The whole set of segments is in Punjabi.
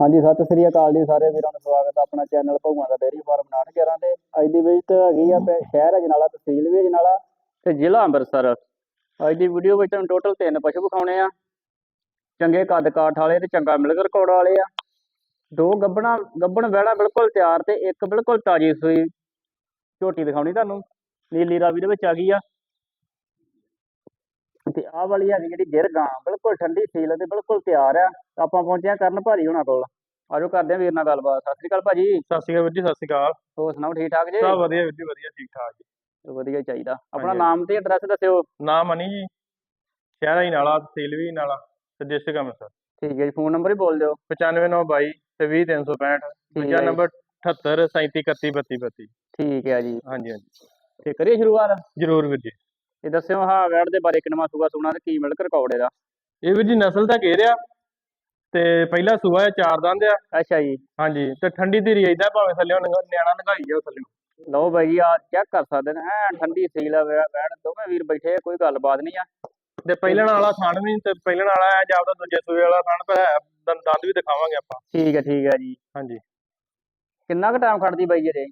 ਹਾਂਜੀ, ਸਤਿ ਸ੍ਰੀ ਅਕਾਲ ਜੀ ਸਾਰੇ ਵੀਰਾਂ ਨੂੰ ਸਵਾਗਤ ਹੈ ਆਪਣਾ ਚੈਨਲ ਭਗਵਾਨ ਦਾ ਡੇਅਰੀ ਫਾਰਮ 911 ਤੇ। ਅੱਜ ਦੀ ਵਿਜ਼ਿਟ ਹੈਗੀ ਆ ਸ਼ਹਿਰ ਅਜਨਾਲਾ ਤਹਿਸੀਲ ਵੀ ਅਜਨਾਲਾ ਤੇ ਜ਼ਿਲ੍ਹਾ ਅੰਮ੍ਰਿਤਸਰ। ਅੱਜ ਦੀ ਵੀਡੀਓ ਵਿੱਚ ਤੁਹਾਨੂੰ ਟੋਟਲ ਤਿੰਨ ਪਸ਼ੂ ਵਿਖਾਉਣੇ ਆ। ਚੰਗੇ ਕੱਦ ਕਾਠ ਵਾਲੇ ਤੇ ਚੰਗਾ ਮਿਲਕ ਰਿਕਾਰਡ ਵਾਲੇ ਆ। ਦੋ ਗੱਬਣਾ ਗੱਬਣ ਵਹਿਣਾ ਬਿਲਕੁਲ ਤਿਆਰ ਤੇ ਇੱਕ ਬਿਲਕੁਲ ਤਾਜੀ ਸੂਈ ਝੋਟੀ ਦਿਖਾਉਣੀ ਤੁਹਾਨੂੰ। ਨੀਲੀ ਰਾਵੀ ਦੇ ਵਿੱਚ ਆ ਗਈ ਆ। ਤੇ ਆਹ ਵਾਲੀ ਹੈਗੀ ਜਿਹੜੀ ਗਿਰ ਗਾਂ ਬਿਲਕੁਲ ਠੰਡੀ ਸੀਲ ਤੇ ਬਿਲਕੁਲ ਤਿਆਰ ਆ। ਆਪਾਂ ਪਹੁੰਚੇ ਆ ਕਰਨ ਭਾਰੀ ਹੋਣਾ ਕੋਲ। ਆਜੋ ਕਰਦੇ ਆ ਵੀਰ ਨਾਲ ਗੱਲਬਾਤ। ਸਤਿ ਸ੍ਰੀ ਅਕਾਲ ਭਾਜੀ। ਸਤਿ ਸ਼੍ਰੀ ਅਕਾਲ ਵੀਰ ਜੀ ਸਤਿ ਸ਼੍ਰੀ ਅਕਾਲ। ਹੋਰ ਸੁਣਾਓ ਠੀਕ ਠਾਕ ਜੀ? ਸਭ ਵਧੀਆ ਵੀਰ ਜੀ ਵਧੀਆ ਠੀਕ ਠਾਕ ਜੀ। ਵਧੀਆ ਚਾਹੀਦਾ। ਆਪਣਾ। ਨਾਮ ਤੇ ਐਡਰੈਸ ਦੱਸਿਓ। ਨਾਮ ਮਨੀ ਜੀ। ਸ਼ਹਿਰਾ ਹੀ ਨਾਲਾ ਤਹਿਸੀਲ ਵੀ ਨਾਲਾ ਤੇ ਡਿਸਟ੍ਰਿਕਟ ਅੰਮ੍ਰਿਤਸਰ। ਠੀਕ ਹੈ ਜੀ ਫੋਨ ਨੰਬਰ ਹੀ ਬੋਲ ਦਿਓ। 95922 ਤੇ 20365 ਠੀਕ ਦੂਜਾ। ਨੰਬਰ 78 37 31 32 32 ਠੀਕ ਹੈ ਜੀ। ਹਾਂਜੀ ਹਾਂਜੀ। ਤੇ ਕਰੀਏ ਸ਼ੁਰੂਆਤ? ਜਰੂਰ ਵੀਰ ਜੀ। ਇਹ ਦੱਸਿਓ ਹਾਂ ਵੈੜ ਦੇ ਬਾਰੇ ਕਿੰਨਾ ਸੂਗਾ ਸੁਣਾ ਤੇ ਕੀ ਮਿਲਕ ਰਿਕਾਰਡ ਇਹਦਾ? ਇਹ ਵੀਰ ਜੀ ਨਸਲ ਤਾਂ ਘੇਰ ਆ ਤੇ ਪਹਿਲਾ ਸੂਆ ਹੈ ਚਾਰ ਦੰਦ ਆ। ਅੱਛਾ ਜੀ। ਹਾਂਜੀ ਤੇ ਠੰਡੀ ਧੀਰੀ ਇਦਾਂ ਭਾਵੇਂ ਥੱਲੇ ਨਿਆਣਾ ਨਗਾਈ ਜਾਓ ਥੱਲੇ ਲਓ ਬਾਈ ਜੀ ਆ ਚੈੱਕ ਕਰ ਸਕਦੇ ਨੇ। ਐ ਠੰਡੀ ਸੀਲ ਆ ਵੈ- ਵੈੜ ਦੋਵੇਂ ਵੀਰ ਬੈਠੇ ਕੋਈ ਗੱਲਬਾਤ ਨਹੀਂ ਆ। ਤੇ ਪਹਿਲਣ ਵਾਲਾ ਥਣ ਵੀ ਤੇ ਪਹਿਲਣ ਵਾਲਾ ਹੈ ਜਾਂ ਦੂਜੇ ਸੂਏ ਵਾਲਾ ਥਣ ਪਰ ਹੈ ਦੰਦ ਵੀ ਦਿਖਾਵਾਂਗੇ ਆਪਾਂ। ਠੀਕ ਹੈ ਠੀਕ ਹੈ ਜੀ। ਹਾਂਜੀ। ਕਿੰਨਾ ਕੁ ਟਾਈਮ ਖੜਦੀ ਬਾਈ ਇਹਦੇ?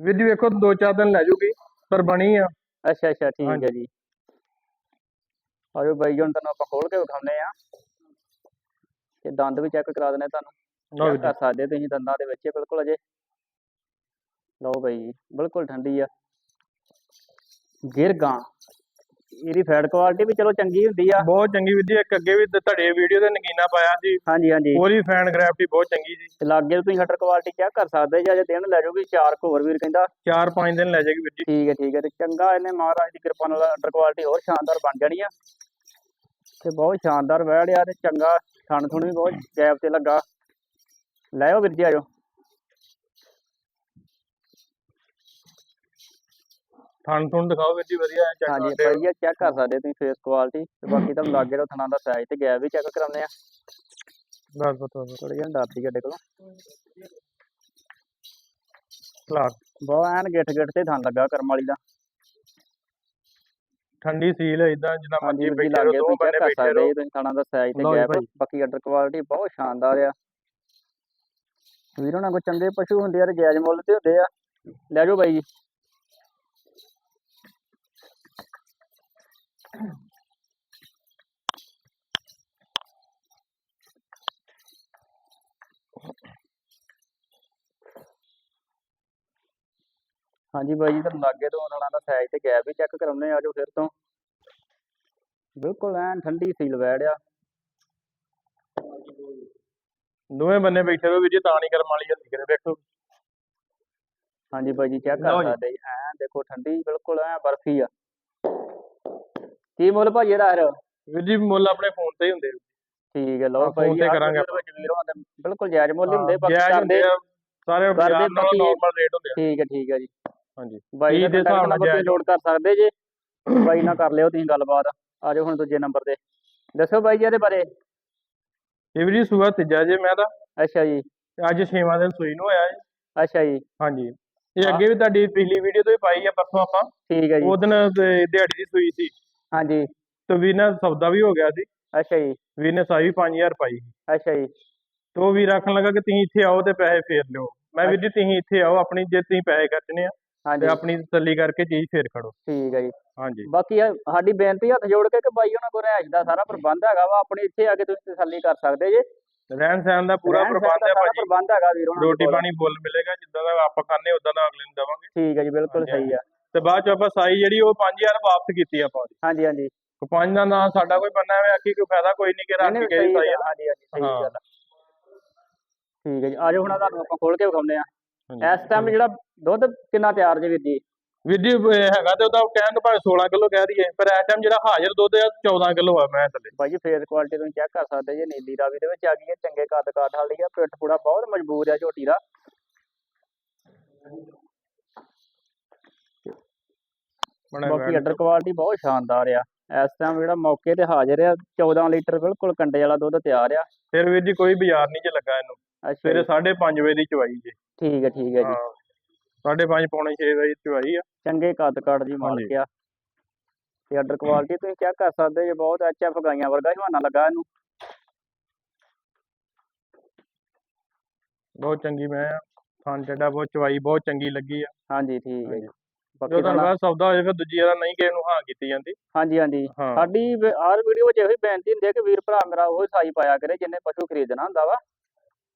ਵੀਰ ਜੀ ਵੇਖੋ ਦੋ ਚਾਰ ਦਿਨ ਲੈ ਜੂਗੀ ਪਰ ਬਣੀ ਆ। ਅੱਛਾ ਅੱਛਾ ਠੀਕ ਹੈ ਹਾਂਜੀ। ਜੀ। ਆਜੋ ਬਾਈ ਜੀ ਹੁਣ ਤੁਹਾਨੂੰ ਆਪਾਂ ਖੋਲ ਕੇ ਵਿਖਾਉਂਦੇ ਆ ਤੇ ਦੰਦ ਵੀ ਚੈੱਕ ਕਰਾ ਦਿੰਦੇ ਤੁਹਾਨੂੰ। ਲਓ ਵੀਰ ਚੈੱਕ ਕਰ ਸਕਦੇ ਤੁਸੀਂ ਦੰਦਾਂ ਦੇ ਵਿੱਚ ਇਹ ਬਿਲਕੁਲ ਅਜੇ। ਲਓ ਬਾਈ ਜੀ ਬਿਲਕੁਲ ਠੰਡੀ ਆ। ਗਿਰਗਾਂ ਇਹਦੀ ਫੈਟ ਕੁਆਲਿਟੀ ਵੀ ਚਲੋ ਚੰਗੀ ਹੁੰਦੀ ਆ। ਬਹੁਤ ਚੰਗੀ ਵੀਰ ਜੀ ਇੱਕ ਅੱਗੇ ਵੀ ਤੁਹਾਡੇ ਵੀਡੀਓ ਤੇ ਨਗੀਨਾ ਪਾਇਆ ਸੀ। ਹਾਂਜੀ ਹਾਂਜੀ। ਉਹਦੀ ਫੈਨ ਗ੍ਰੈਵਿਟੀ ਬਹੁਤ ਚੰਗੀ ਸੀ। ਤੇ ਲਾਗੇ ਤੁਸੀਂ ਸ਼ਟਰ ਕੁਆਲਿਟੀ ਚੈੱਕ ਕਰ ਸਕਦੇ ਜੇ ਅਜੇ ਦਿਨ ਲੈ ਜਾਓਗੇ ਚਾਰ ਕੁ ਹੋਰ ਵੀਰ ਕਹਿੰਦਾ। 4-5 ਦਿਨ ਲੈ ਜਾਏਗੀ ਵੀਰ ਜੀ। ਠੀਕ ਹੈ ਠੀਕ ਹੈ ਤੇ ਚੰਗਾ ਇਹਨੇ ਮਹਾਰਾਜ ਦੀ ਕਿਰਪਾ ਨਾਲ ਅੰਡਰ ਕੁਆਲਿਟੀ ਹੋਰ ਸ਼ਾਨਦਾਰ ਬਣ ਜਾਣੀ ਆ। ਤੇ ਬਹੁਤ ਸ਼ਾਨਦਾਰ ਵਹਿੜਿਆ ਤੇ ਚੰਗਾ ਥਣ ਥੁਣ ਵੀ ਬਹੁਤ ਜੈਬ ਤੇ ਲੱਗਾ। ਲੈ ਆਓ ਵੀਰ ਜੀ ਆਜੋ ਥਣ ਥੁਣ ਦਿਖਾਓ ਵੀਰ ਜੀ ਵਧੀਆ ਹੈ ਹਾਂਜੀ ਤੇ ਵਧੀਆ ਚੈੱਕ ਕਰ ਸਕਦੇ ਤੁਸੀਂ ਫੇਸ ਕੁਆਲਿਟੀ ਤੇ ਬਾਕੀ ਤੁਹਾਨੂੰ ਲਾਗੇ ਤੋਂ ਥਣਾਂ ਦਾ ਸਾਈਜ਼ ਤੇ ਗੈਪ ਵੀ ਚੈੱਕ ਕਰਾਉਂਦੇ ਆ। ਬਸ ਬਤਾ ਥੋੜੀ ਜਿਹੀ ਡਰਦੀ ਸਾਡੇ ਕੋਲੋਂ। ਕਲਾਸ ਬਹੁਤ ਐਨ ਗਿੱਠ ਗਿੱਠ ਤੇ ਥਣ ਲੱਗਾ ਕਰਮ ਵਾਲੀ ਦਾ। ਠੰਡੀ ਸੀਲ ਹੈ ਇਦਾਂ ਜਿੰਨਾ ਮਰਜ਼ੀ ਬੈਠੇ ਰਹੋ ਲਾਗੇ ਦੋ ਚੈੱਕ ਕਰ ਬੈਠੇ ਰਹੋ। ਤੁਸੀਂ ਥਣਾਂ ਦਾ ਸਾਈਜ਼ ਤੇ ਗੈਪ। ਬਾਕੀ ਅੰਡਰ ਕੁਆਲਿਟੀ ਬਹੁਤ ਸ਼ਾਨਦਾਰ ਆ। ਵੀਰੋ ਨਾਲ ਕੋਈ ਚੰਗੇ ਪਸ਼ੂ ਹੁੰਦੇ ਆ ਤੇ ਜਾਇਜ਼ ਮੁੱਲ ਤੇ ਹੁੰਦੇ ਆ। ਲੈ ਜਾਓ ਬਾਈ ਜੀ। ਹਾਂਜੀ ਬਾਈ ਜੀ ਤੁਹਾਨੂੰ ਲਾਗੇ ਤੋਂ ਉਹਨਾਂ ਦਾ ਸਾਈਜ਼ ਤੇ ਗੈਪ ਵੀ ਚੈੱਕ ਕਰਾਉਣੇ ਆ ਜਾਓ ਫਿਰ ਤੋਂ। ਬਿਲਕੁਲ ਐਨ ਠੰਡੀ ਸੀਲ ਵੈੜ ਆ। ਦੋਵੇਂ ਬੰਨੇ ਬੈਠੇ ਰਹੋ ਵੀਰ ਜੀ ਤਾਂ ਨਹੀਂ ਕਰਮ ਵਾਲੀ ਹੱਥੀ ਕਰੇ ਵੇਖੋ ਹਾਂਜੀ ਬਾਈ ਜੀ ਚੈੱਕ ਕਰ। ਸਕਦੇ ਐਨ ਦੇਖੋ ਠੰਡੀ ਬਿਲਕੁਲ ਐ ਬਰਫੀ ਆ। ਕੀ ਮੁੱਲ ਭਾਜੀ ਇਹਦਾ ਫਿਰ? ਵੀਰ ਜੀ ਮੁੱਲ ਆਪਣੇ ਫੋਨ ਤੇ ਹੀ ਹੁੰਦੇ। ਠੀਕ ਹੈ ਲਓ ਹਾਂ, ਭਾਈ phone ਜੀ ਤੇ ਆਹ ਕਰਾਂਗੇ ਬਿਲਕੁਲ ਜਾਇਜ਼ ਮੁੱਲ ਹੀ ਹੁੰਦੇ ਬਾਕੀ ਜਾਇਜ਼ ਕਰਦੇ ਹੁੰਦੇ ਆ ਸਾਰੇ ਬਾਜ਼ਾਰ ਨਾਲੋਂ ਬਾਕੀ- ਰੇਟ ਹੁੰਦੇ ਆ। ਠੀਕ ਹੈ ਠੀਕ ਹੈ ਜੀ। ਹਾਂਜੀ। ਬਾਈ ਦਾ ਦੇ ਹਿਸਾਬ ਨਾਲ ਨੰਬਰ ਤੇ ਜਾਇਜ਼? ਲੋਡ ਕਰ ਸਕਦੇ ਜੇ ਬਾਈ ਨਾਲ ਕਰ ਲਿਓ ਤੁਸੀਂ ਗੱਲਬਾਤ। ਆ ਜਾਓ ਹੁਣ ਦੂਜੇ ਨੰਬਰ ਤੇ। ਦੱਸੋ ਬਾਈ ਜੀ ਇਹਦੇ ਬਾਰੇ। ਇਹ ਵੀਰ ਜੀ ਸੂਆ ਤੀਜਾ ਜੇ ਮੈਂ ਤਾਂ। ਅੱਛਾ ਜੀ। ਤੇ ਅੱਜ ਛੇਵਾਂ ਦਿਨ ਸੂਈ ਨੂੰ ਹੋਇਆ ਜੀ। ਅੱਛਾ ਜੀ। ਹਾਂਜੀ। ਇਹ। ਅੱਗੇ ਵੀ ਤੁਹਾਡੀ ਪਿਛਲੀ ਵੀਡੀਓ ਤੋਂ ਹੀ ਪਾਈ ਆ ਪਰਸੋਂ ਆਪਾਂ। ਠੀਕ ਹੈ ਜੀ। ਉਹ ਦਿਨ ਤੇ ਦਿਹਾੜੀ ਦੀ ਸੂਈ ਸੀ। ਹਾਂਜੀ। ਤੇ ਵੀਰ ਸੌਦਾ ਵੀ ਹੋ ਗਿਆ ਸੀ। ਅੱਛਾ ਜੀ। ਵੀਰ ਸਾਈ 5000 ਪਾਈ ਅੱਛਾ ਜੀ। ਤੋ ਵੀਰ ਆਖਣ ਲੱਗਾ ਕਿ ਤੁਸੀਂ ਇੱਥੇ ਆਓ ਤੇ ਪੈਸੇ ਫੇਰ ਲਿਓ। ਮੈਂ ਵੀਰ ਜੀ ਤੁਸੀਂ ਇੱਥੇ ਆਓ ਆਪਣੀ ਜੇ ਤੁਸੀਂ ਪੈਸੇ ਖਰਚਨੇ ਆ ਹਾਂਜੀ। ਆਪਣੀ ਤਸੱਲੀ ਕਰਕੇ ਚੀਜ਼ ਫੇਰ ਖੜੋ। ਠੀਕ ਹੈ ਜੀ। ਹਾਂਜੀ। ਬਾਕੀ ਸਾਡੀ ਬੇਨਤੀ ਹੱਥ ਜੋੜ ਕੇ ਕਿ ਬਾਈ ਉਹਨਾਂ ਕੋਲ ਰਹਿਜ ਦਾ ਸਾਰਾ ਪ੍ਰਬੰਧ ਹੈਗਾ ਵਾ ਆਪਣੇ ਇੱਥੇ ਆ ਕੇ ਤੁਸੀਂ ਤਸੱਲੀ ਕਰ ਸਕਦੇ ਜੇ। ਰਹਿਣ ਸਹਿਣ ਦਾ ਪੂਰਾ ਪ੍ਰਬੰਧ ਹੈ ਭਾਜੀ। ਪ੍ਰਬੰਧ ਹੈਗਾ ਵੀਰ ਉਹਨਾਂ ਰੋਟੀ ਪਾਣੀ ਫੁੱਲ ਮਿਲੇਗਾ ਜਿੱਦਾਂ ਦਾ ਆਪਾਂ ਖਾਣੇ ਉਦਾਂ ਦਾ ਅਗਲੇ ਨੂੰ ਦਵਾਂਗੇ। ਠੀਕ ਹੈ ਜੀ ਬਿਲਕੁਲ ਸਹੀ ਆ। ਤੇ ਬਾਅਦ ਚ ਆਪਾਂ ਸਾਈ ਜਿਹੜੀ ਉਹ 5000 ਵਾਪਸ ਕੀਤੀ ਆਪਾਂ ਉਹਦੀ। ਹਾਂਜੀ ਹਾਂਜੀ। ਤੇ ਪੰਜ ਦਾ ਨਾਂ ਸਾਡਾ ਕੋਈ ਬੰਨਾ ਐਵੇਂ ਆਖੀ ਕੋਈ ਫਾਇਦਾ ਕੋਈ ਨਹੀਂ ਕਿ ਰੱਖ ਕੇ ਨਹੀਂ ਸਾਈ ਆ, ਹਾਂਜੀ ਹਾਂਜੀ ਸਹੀ ਹਾਂ। ਗੱਲ ਆ। ਠੀਕ ਹੈ ਜੀ ਆਜੋ ਹੁਣ ਤੁਹਾਨੂੰ ਆਪਾਂ ਖੋਲ ਕੇ ਵਿਖਾਉਂਦੇ ਆ ਹਾਂਜੀ। ਇਸ ਟਾਈਮ ਜਿਹੜਾ ਦੁੱਧ ਕਿੰਨਾ ਤਿਆਰ ਜੇ ਵੀਰ ਜੀ? ਵੀਰ ਜੀ ਇਹ ਹੈਗਾ ਤੇ ਉਹਦਾ ਕਹਿਣ ਨੂੰ ਭਾਵੇਂ 16 ਕਿਲੋ ਕਹਿ ਦਈਏ ਪਰ ਇਸ ਟਾਈਮ ਜਿਹੜਾ ਹਾਜ਼ਰ ਦੁੱਧ ਆ 14 ਕਿਲੋ ਆ ਮੈਂ ਥੱਲੇ। ਬਾਈ ਜੀ ਫੇਸ ਕੁਆਲਿਟੀ ਤੁਸੀਂ ਚੈੱਕ ਕਰ ਸਕਦੇ ਜੇ ਨੀਲੀ ਰਾਵੀ ਦੇ ਵਿੱਚ ਆ ਗਈ ਹੈ ਚੰਗੇ ਕੱਦ ਕਾਠ ਵਾਲੀ ਆ ਪਿੱਠ ਪੂੜਾ ਬਹੁਤ ਮਜ਼ਬੂਤ ਆ ਝੋਟੀ ਦਾ ਬਣਾ ਬਾਕੀ ਅੱਡਰ ਕੁਆਲਿਟੀ ਬਹੁਤ ਸ਼ਾਨਦਾਰ ਆ। ਇਸ ਟਾਈਮ ਜਿਹੜਾ ਮੌਕੇ ਤੇ ਹਾਜ਼ਰ ਆ 14 ਲੀਟਰ ਬਿਲਕੁਲ ਕੰਡੇ ਵਾਲਾ ਦੁੱਧ ਤਿਆਰ ਆ। ਫਿਰ ਵੀਰ ਜੀ ਕੋਈ ਬਾਜ਼ਾਰ ਨਹੀਂ ਚ ਲੱਗਾ ਇਹਨੂੰ। ਸਵੇਰੇ ਜੀ, 5:30 ਵਜੇ ਦੀ ਚਵਾਈ ਜੀ। ਠੀਕ ਹੈ ਠੀਕ ਹੈ ਜੀ। ਹਾਂ 5:30 ਪੌਣੇ 6 ਵਜੇ ਚਵਾਈ ਆ। ਚੰਗੇ ਕੱਦ ਕਾਠ ਦੀ ਮਾਲਕ ਹਾਂਜੀ। ਆ। ਤੇ ਅੱਡਰ ਕੁਆਲਿਟੀ ਤੁਸੀਂ ਚੈੱਕ ਕਰ ਸਕਦੇ ਜੇ ਬਹੁਤ ਐਚ ਐਫ ਗਾਈਆਂ ਵਰਗਾ ਹਵਾਨਾ ਲੱਗਾ ਇਹਨੂੰ। ਬਹੁਤ ਚੰਗੀ ਮੈਂ ਆ। ਚੱਡਾ ਬਹੁਤ ਚਵਾਈ ਬਹੁਤ ਚੰਗੀ ਲੱਗੀ ਆ। ਹਾਂਜੀ ਠੀਕ ਹੈ ਜੀ। ਬਾਕੀ ਜੋ ਤੁਹਾਨੂੰ ਸੌਦਾ ਹੋ ਜਾਏ ਫਿਰ ਦੂਜੀ ਵਾਰ ਨਹੀਂ ਕਿਸੇ ਨੂੰ ਹਾਂ ਕੀਤੀ ਜਾਂਦੀ। ਹਾਂਜੀ ਹਾਂਜੀ। ਹਾਂ। ਸਾਡੀ ਵ- ਹਰ ਵੀਡੀਓ 'ਚ ਇਹੋ ਹੀ ਬੇਨਤੀ ਹੁੰਦੀ ਹੈ ਕਿ ਵੀਰ ਭਰਾ ਮੇਰਾ ਉਹ ਸਾਈ ਪਾਇਆ ਕਰੇ ਜਿੰਨੇ ਪਸ਼ੂ ਖਰੀਦਣਾ ਹੁੰਦਾ ਵਾ।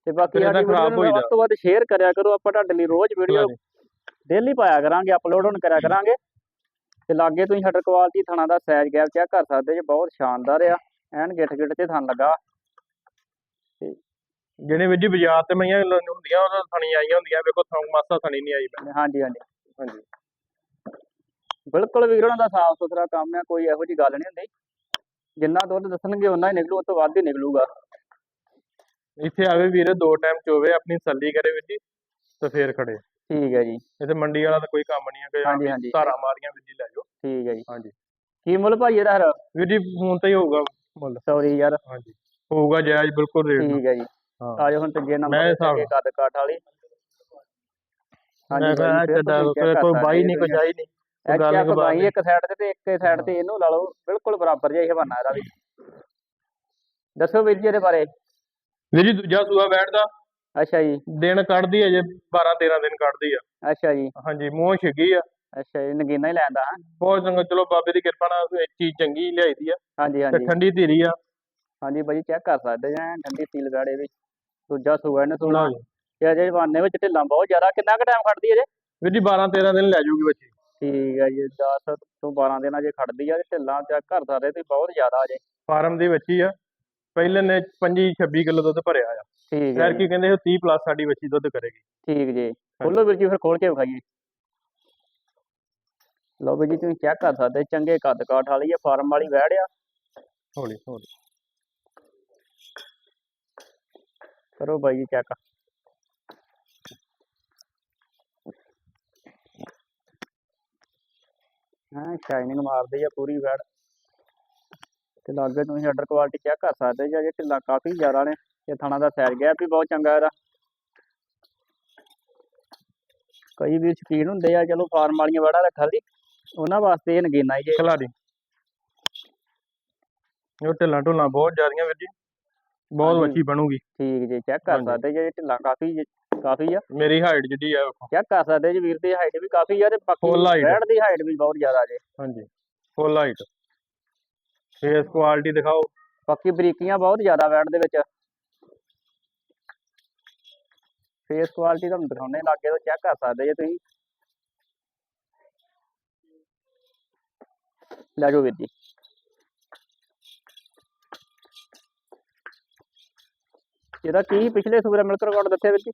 ਤੇ ਬਾਕੀ ਫਿਰ ਇਹਦਾ ਸਾਡੀ ਖਰਾਬ ਵੀਡੀਓ ਨੂੰ। ਵੱਧ ਤੋਂ ਵੱਧ ਸ਼ੇਅਰ ਕਰਿਆ ਕਰੋ ਆਪਾਂ ਤੁਹਾਡੇ ਲਈ ਰੋਜ਼ ਵੀਡੀਓ। ਡੇਲੀ ਪਾਇਆ ਕਰਾਂਗੇ ਅਪਲੋਡ ਹੁਣ ਕਰਿਆ ਕਰਾਂਗੇ। ਤੇ ਲਾਗੇ ਤੁਸੀਂ ਸ਼ਟਰ ਕੁਆਲਿਟੀ ਥਣਾ ਦਾ ਸਾਈਜ਼ ਗੈਪ ਚੈੱਕ ਕਰ ਸਕਦੇ ਜੇ ਬਹੁਤ ਸ਼ਾਨਦਾਰ ਆ। ਐਨ ਗਿੱਠ ਗਿੱਠ ਤੇ ਥਣ ਲੱਗਾ। ਜਿਹੜੇ ਜੀ ਬਾਜ਼ਾਰ ਤੇ ਮਈਆਂ ਹੁੰਦੀਆਂ ਉਹ ਥਣੀ ਆਈਆਂ ਹੁੰਦੀਆਂ ਵੇਖੋ ਥਣ ਮਾਸਾ ਥਣੀ ਨਹੀਂ ਆਈ ਮੈਂ। ਹਾਂਜੀ ਹਾਂਜੀ। ਹਾਂਜੀ। ਬਿਲਕੁਲ ਵੀਰ ਉਹਨਾਂ ਦਾ ਸਾਫ਼ ਸੁਥਰਾ ਕੰਮ ਆ ਕੋਈ ਇਹੋ ਜੀ ਗੱਲ ਨਹੀਂ ਹੁੰਦੀ। ਜਿੰਨਾ ਦੁੱਧ ਦੱਸਣਗੇ ਉਹਨਾਂ ਹੀ ਨਿਕਲੂ ਉਹ ਤੋਂ ਵੱਧ ਹੀ ਨਿਕਲੂਗਾ। ਇੱਥੇ ਆਵੇ ਵੀਰ ਦੋ ਟਾਈਮ ਚੋਵੇ ਆਪਣੀ ਤਸੱਲੀ ਕਰੇ ਜੀ ਤੇ ਫੇਰ ਖੜੇ। ਠੀਕ ਹੈ ਜੀ। ਇੱਥੇ ਮੰਡੀ ਵਾਲਾ ਤਾਂ ਕੋਈ ਕੰਮ ਨਹੀਂ ਹੈ ਕਿ ਹਾਂਜੀ, ਹਾਂਜੀ। ਧਾਰਾਂ ਮਾਰੀਆਂ ਵੀਰ ਜੀ ਲੈ ਜਾਓ। ਠੀਕ ਹੈ ਜੀ। ਹਾਂਜੀ। ਕੀ ਮੁੱਲ ਭਾਈ ਇਹਦਾ ਫਿਰ? ਵੀਰ ਜੀ ਹੁਣ ਤਾਂ ਹੀ ਹੋਊਗਾ ਮੁੱਲ। ਸੌਰੀ ਯਾਰ। ਹਾਂਜੀ। ਹੋਊਗਾ ਜਾਇਜ਼ ਬਿਲਕੁਲ ਰੇਟ ਠੀਕ ਹੈ ਜੀ। ਹਾਂ। ਆਜੋ ਹੁਣ ਤੀਜੇ ਨੰਬਰ ਮੈਂ ਹਿਸਾਬ- ਕੱਦ ਕਾਠ ਵਾਲੀ। ਮੈਂ ਕੋਈ ਬਾਈ ਨਹੀਂ ਕੋਈ ਜਾਈ ਨਹੀਂ। ਗੱਲ ਬਾਈ ਇੱਕ ਸਾਈਡ ਤੇ ਤੇ ਇੱਕ ਸਾਈਡ ਤੇ ਇਹਨੂੰ ਲਾ ਲਓ ਬਿਲਕੁਲ ਬਰਾਬਰ ਜਿਹਾ ਹੀ ਹਵਾਨਾ ਇਹਦਾ ਵੀ। ਦੱਸੋ ਵੀਰ ਜੀ ਇਹਦੇ ਬਾਰੇ। ਵੀਰ ਜੀ ਦੂਜਾ ਸੂਆ ਬੈਠਦਾ। ਅੱਛਾ ਜੀ। ਦਿਨ ਕੱਢਦੀ ਹੈ ਜੇ 12 13 ਦਿਨ ਕੱਢਦੀ ਆ। ਅੱਛਾ ਜੀ। ਹਾਂਜੀ ਮੂੰਹ ਛਿੱਗੀ ਆ। ਅੱਛਾ ਜੀ ਨਗੀਨਾ ਹੀ ਲੈਂਦਾ ਹਾਂ। ਬਹੁਤ ਚੰਗਾ ਚਲੋ ਬਾਬੇ ਦੀ ਕਿਰਪਾ ਨਾਲ ਇਹ ਚੀਜ਼ ਚੰਗੀ ਲਿਆਈ ਦੀ ਆ। ਹਾਂਜੀ ਤੇ ਹਾਂਜੀ। ਠੰਡੀ ਧੀਰੀ ਆ। ਹਾਂਜੀ ਬਾਈ ਚੈੱਕ ਕਰ ਸਕਦੇ ਜਾਂ ਠੰਡੀ ਸੀਲ ਗਾੜੇ ਵਿੱਚ। ਦੂਜਾ ਸੂਆ ਇਹਨੇ ਸੋਣਾ। ਲਓ ਜੀ। ਤੇ ਅਜੇ ਹਵਾਨੇ ਵਿੱਚ ਢਿੱਲਾਂ ਬਹੁਤ ਜ਼ਿਆਦਾ। ਕਿੰਨਾ ਕੁ ਟਾਈਮ ਖੜਦੀ ਹੈ ਜੇ ਵੀਰ ਜੀ 12 13 ਦਿਨ ਲੈ ਜਾਊਗੀ ਬੱਚੀ। ਠੀਕ ਹੈ ਜੀ 10 ਤੋਂ 12 ਦਿਨਾਂ ਜੇ ਖੜਦੀ ਆ ਤੇ ਢਿੱਲਾਂ ਚੈੱਕ ਕਰ ਸਕਦੇ ਤੁਸੀਂ ਬਹੁਤ ਜ਼ਿਆਦਾ ਜੇ। ਫਾਰਮ ਦੀ ਬੱਚੀ ਆ। ਪਹਿਲੇ ਨੇ 25 26 ਕਿਲੋ ਦੁੱਧ ਭਰਿਆ ਆ। ਠੀਕ ਹੈ ਜੀ, ਕੀ ਕਹਿੰਦੇ ਉਹ 30 ਪਲੱਸ ਸਾਡੀ ਬੱਚੀ ਦੁੱਧ ਕਰੇਗੀ। ਠੀਕ ਜੀ। ਖੋਲੋ ਵੀਰ ਜੀ ਫਿਰ ਖੋਲ ਕੇ ਵਿਖਾਈਏ। ਲਓ ਵੀਰ ਜੀ ਤੁਸੀਂ ਚੈੱਕ ਕਰ ਸਕਦੇ ਚੰਗੇ ਕੱਦ ਕਾਠ ਵਾਲੀ ਆ ਫਾਰਮ ਵਾਲੀ ਵੈੜ ਆ। ਹੌਲੀ ਹੌਲੀ। ਕਰੋ ਬਾਈ ਜੀ ਚੈੱਕ ਹਾਂ ਸ਼ਾਈਨਿੰਗ ਮਾਰਦੀ ਆ ਪੂਰੀ ਵੈੜ ਤੇ ਲਾਗੇ ਤੁਸੀਂ ਆਰਡਰ ਕੁਆਲਿਟੀ ਚੈੱਕ ਕਰ ਸਕਦੇ ਜੀ ਜੇ ਢਿੱਲਾਂ ਕਾਫੀ ਜ਼ਿਆਦਾ ਨੇ ਤੇ ਥਣਾ ਦਾ ਸਾਈਜ਼ ਗੈਪ ਵੀ ਬਹੁਤ ਚੰਗਾ ਇਹਦਾ। ਕਈ ਵੀ ਸ਼ਕੀਨ ਹੁੰਦੇ ਆ, ਚਲੋ ਫਾਰਮ ਵਾਲੀਆਂ ਵੜਾ ਰੱਖਾਂ ਦੀ ਉਹਨਾਂ ਵਾਸਤੇ ਇਹ ਨਗੀਨਾ ਹੀ ਜੇ। ਖਿਲਾੜੀ ਉਹ ਢਿੱਲਾਂ ਢੁੱਲਾਂ ਬਹੁਤ ਜ਼ਿਆਦੀਆਂ ਵੀਰ ਜੀ। ਬਹੁਤ ਹਾਂਜੀ। ਬਣੂਗੀ। ਠੀਕ ਜੀ ਚੈੱਕ ਕਰ ਹਾਂਜੀ। ਸਕਦੇ ਜੇ ਢਿੱਲਾਂ ਕਾਫੀ ਜੇ- ਕਾਫੀ ਆ। ਮੇਰੀ ਹਾਈਟ ਜਿਹੜੀ ਆ ਵੇਖੋ। ਚੈੱਕ ਕਰ ਸਕਦੇ ਜੀ ਵੀਰ ਦੀ ਹਾਈਟ ਵੀ ਕਾਫੀ ਆ ਤੇ ਬਾਕੀ Full height। ਵੈੜ ਦੀ ਹਾਈਟ ਵੀ ਬਹੁਤ ਜ਼ਿਆਦਾ ਜੇ। ਹਾਂਜੀ ਫੁੱਲ ਹਾਈਟ ਫੇਸ ਕੁਆਲਿਟੀ ਦਿਖਾਓ। ਬਾਕੀ ਬਰੀਕੀਆਂ ਬਹੁਤ ਜ਼ਿਆਦਾ ਵੈਟ ਦੇ ਵਿੱਚ। ਫੇਸ ਕੁਆਲਿਟੀ ਤੁਹਾਨੂੰ ਦਿਖਾਉਣੇ ਲੱਗੇ ਤੋਂ ਚੈੱਕ ਕਰ ਸਕਦੇ ਜੇ ਤੁਸੀਂ। ਲੈ ਜਾਓ ਵੀਰ ਜੀ। ਇਹਦਾ ਕੀ ਪਿਛਲੇ ਸੂਬੇ ਮਿਲਕ ਰਿਕਾਰਡ ਦੱਸਿਆ ਵੀਰ ਜੀ?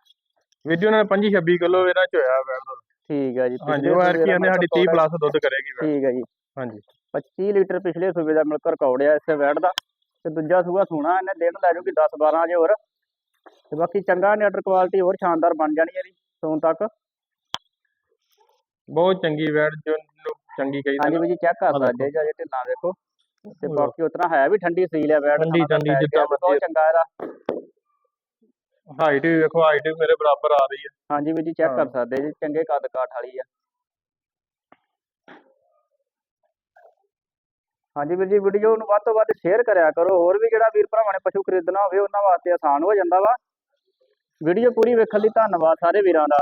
ਵੀਡੀਓ ਨੇ 25 26 ਕਿਲੋ ਇਹਦਾ ਚ ਹੋਇਆ ਵੈੜ ਦਾ ਠੀਕ ਹੈ ਜੀ ਹਾਂਜੀ ਉਹ ਸੂਬੇ ਕੀ ਕਹਿੰਦੇ ਸਾਡੀ 30 record ਪਲੱਸ ਦੁੱਧ ਕਰੇਗੀ ਠੀਕ ਹੈ ਜੀ। ਹਾਂਜੀ। 25 ਲੀਟਰ ਪਿਛਲੇ ਸੂਬੇ ਦਾ ਮਿਲਕ ਰਿਕਾਰਡ ਆ ਇਸੇ ਵੈਟ ਦਾ। ਤੇ ਦੂਜਾ ਸੂਆ ਸੋਣਾ ਇਹਨੇ ਦਿਨ ਲੈ ਜੂਗੀ 10 12 ਜੇ ਹੋਰ। ਤੇ ਬਾਕੀ ਚੰਗਾ ਨੈਟਰ ਕੁਆਲਿਟੀ ਹੋਰ ਸ਼ਾਨਦਾਰ ਬਣ ਜਾਣੀ ਇਹਦੀ ਸੌਣ ਤੱਕ। ਬਹੁਤ ਚੰਗੀ ਵੈੜ ਜੋ ਨੂੰ ਚੰਗੀ ਕਹੀ ਹਾਂਜੀ ਵੀ ਜੀ ਚੈੱਕ ਕਰ ਸਕਦੇ ਜੀ ਅਜੇ ਢਿੱਲਾਂ ਵੇਖੋ ਤੇ। ਬਾਕੀ ਉਤਨਾ ਹੈ ਵੀ ਠੰਡੀ ਸੀਲ ਆ ਵੈਟ ਠੰਡੀ- ਠੰਡੀ ਜਿੱਦਾਂ ਬਹੁਤ। ਚੰਗਾ ਇਹਦਾ। ਹਾਈਟ ਵੀ ਵੇਖੋ ਹਾਈਟ ਵੀ ਮੇਰੇ ਬਰਾਬਰ ਆ ਰਹੀ ਹੈ। ਹਾਂਜੀ ਵੀ ਜੀ ਚੈੱਕ ਕਰ। ਸਕਦੇ ਜੀ ਚੰਗੇ ਕੱਦ ਕਾਠ ਵਾਲੀ ਆ। ਹਾਂਜੀ ਵੀਰ ਜੀ ਵੀਡੀਓ ਨੂੰ ਵੱਧ ਤੋਂ ਵੱਧ ਸ਼ੇਅਰ ਕਰਿਆ ਕਰੋ। ਹੋਰ ਵੀ ਜਿਹੜਾ ਵੀਰ ਭਰਾਵਾਂ ਨੇ ਪਸ਼ੂ ਖਰੀਦਣਾ ਹੋਵੇ ਉਹਨਾਂ ਵਾਸਤੇ ਆਸਾਨ ਹੋ ਜਾਂਦਾ ਵਾ। ਵੀਡੀਓ ਪੂਰੀ ਵੇਖਣ ਲਈ ਧੰਨਵਾਦ ਸਾਰੇ ਵੀਰਾਂ ਦਾ।